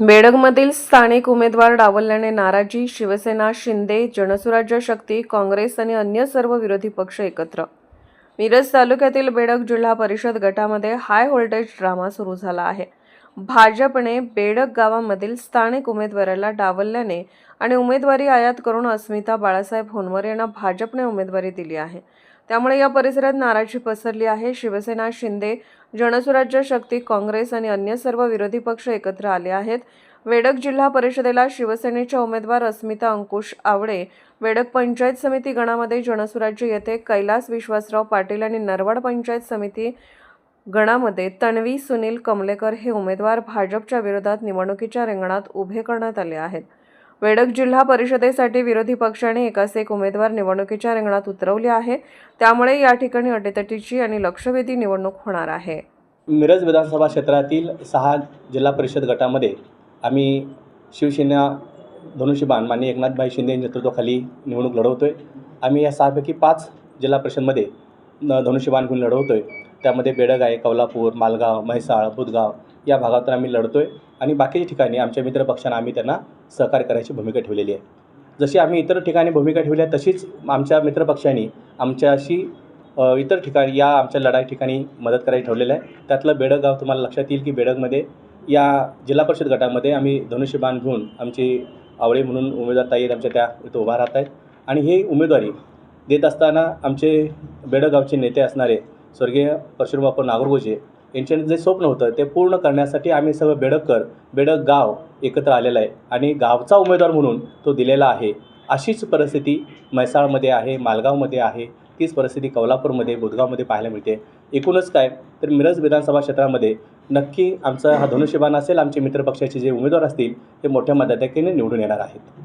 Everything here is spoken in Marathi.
बेडगमधील स्थानिक उमेदवार डावलल्याने नाराजी शिवसेना शिंदे जनसुराज्य शक्ती काँग्रेस आणि अन्य सर्व विरोधी पक्ष एकत्र. मिरज तालुक्यातील बेडग जिल्हा परिषद गटामध्ये हाय व्होल्टेज ड्रामा सुरू झाला आहे. भाजपने बेडग गावामधील स्थानिक उमेदवाराला डावलल्याने आणि उमेदवारी आयात करून अस्मिता बाळासाहेब होनवर यांना भाजपने उमेदवारी दिली आहे. त्यामुळे या परिसरात नाराजी पसरली आहे. शिवसेना शिंदे जनसुराज्य शक्ती काँग्रेस आणि अन्य सर्व विरोधी पक्ष एकत्र आले आहेत. वेडक जिल्हा परिषदेला शिवसेनेच्या उमेदवार अस्मिता अंकुश आवडे वेडक पंचायत समिती गणामध्ये जनसुराज्य येथे कैलास विश्वासराव पाटील आणि नरवाड पंचायत समिती गणामध्ये तन्वी सुनील कमलेकर हे उमेदवार भाजपच्या विरोधात निवडणुकीच्या रिंगणात उभे करण्यात आले आहेत. वेडक जिल्हा परिषदेसाठी विरोधी पक्षाने एकास एक उमेदवार निवडणुकीच्या रिंगणात उतरवले आहे. त्यामुळे या ठिकाणी अटीतटीची आणि लक्षवेधी निवडणूक होणार आहे. मिरज विधानसभा क्षेत्रातील सहा जिल्हा परिषद गटामध्ये आम्ही शिवसेना धनुष्यबाण माननीय एकनाथभाई शिंदे नेतृत्वाखाली निवडणूक लढवतो आहे आम्ही या सहापैकी पाच जिल्हा परिषदमध्ये धनुष्यबाण घेऊन लढवतो आहे त्यामध्ये बेडग आहे कौलापूर मालगाव म्हैसाळ बुधगाव या भागातून आम्ही लढतो आहे आणि बाकीच्या ठिकाणी आमच्या मित्रपक्षांना आम्ही त्यांना सहकार्य करायची भूमिका ठेवलेली आहे. जशी आम्ही इतर ठिकाणी भूमिका ठेवली आहे तशीच आमच्या मित्रपक्षांनी आमच्याशी इतर ठिकाणी या आमच्या लढाई ठिकाणी मदत करायची ठेवलेलं आहे. त्यातलं बेडग गाव तुम्हाला लक्षात येईल की बेडगमध्ये या जिल्हा परिषद गटामध्ये आम्ही धनुष्यबाण घेऊन आमची आवळे म्हणून उमेदवार ताई आमच्या त्या इथं उभा राहत आहेत. आणि ही उमेदवारी देत असताना आमचे बेडगावचे नेते असणारे स्वर्गीय परशुरामबापू नागरगोजे यांचे जे स्वप्न होतं ते पूर्ण करण्यासाठी आम्ही सगळं बेडककर बेडक गाव एकत्र आलेलं आहे आणि गावचा उमेदवार म्हणून तो दिलेला आहे. अशीच परिस्थिती म्हैसाळमध्ये आहे मालगावमध्ये आहे. तीच परिस्थिती कौलापूरमध्ये बुधगावमध्ये पाहायला मिळते. एकूणच काय तर मिरज विधानसभा क्षेत्रामध्ये नक्की आमचा हा धनुष्यबाण असेल आमचे मित्रपक्षाचे जे उमेदवार असतील ते मोठ्या मताधिक्याने निवडून येणार आहेत.